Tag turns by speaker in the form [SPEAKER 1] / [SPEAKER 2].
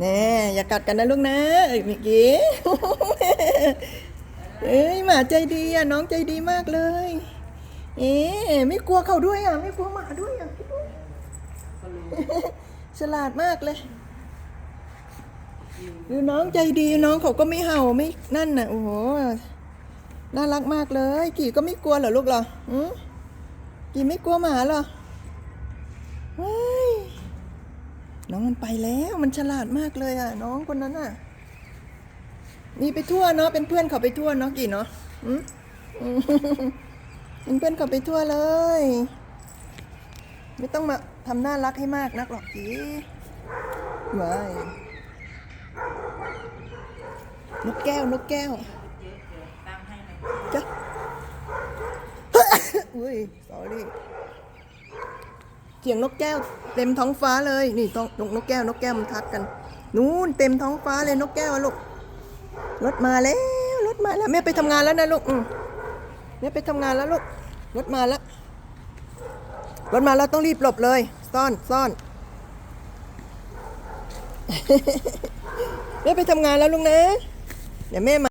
[SPEAKER 1] แน่อย่ากัดกันนะลูกนะเอ้ยมื่อกี้เอ้ยหมาใจดีอะน้องใจดีมากเลย เอ๊ะไม่กลัวเขาด้วยอะ ไม่กลัวหมาด้วยอะฉลาดมากเลยดูน้องใจดีน้องเขาก็ไม่เห่าไม่นั่นน่ะโอ้โหน่ารักมากเลย กี่ก็ไม่กลัวเหรอลูกเหรออืมกี่ไม่กลัวหมาเหรอ น้องมันไปแล้วมันฉลาดมากเลยอะ น้องคนนั้นอะนี่ไปทั่วเนาะเป็นเพื่อนเขาไปทั่วเนาะกี่เนาะอืมอืมเป็นเพื่อนเขาไปทั่วเลย ไม่ต้องมาทำน่ารักให้มากนักหรอกจีว้ายนกแก้วนกแก้วจ้ะอุ้ย sorry เสียงนกแก้ว เต็มท้องฟ้าเลย นี่ต้องนกนกแก้วนกแก้วมันทักกัน นู่นเต็มท้องฟ้าเลยนกแก้วลูกรถมาแล้วรถมาแล้วแม่ไปทำงานแล้วนะลูกอืมแม่ไปทำงานแล้วลูกรถมาแล้วรถมาแล้วต้องรีบหลบเลย ซ่อนซ่อนแม่ไปทำงานแล้วลุงนะเดี๋ยวแม่มา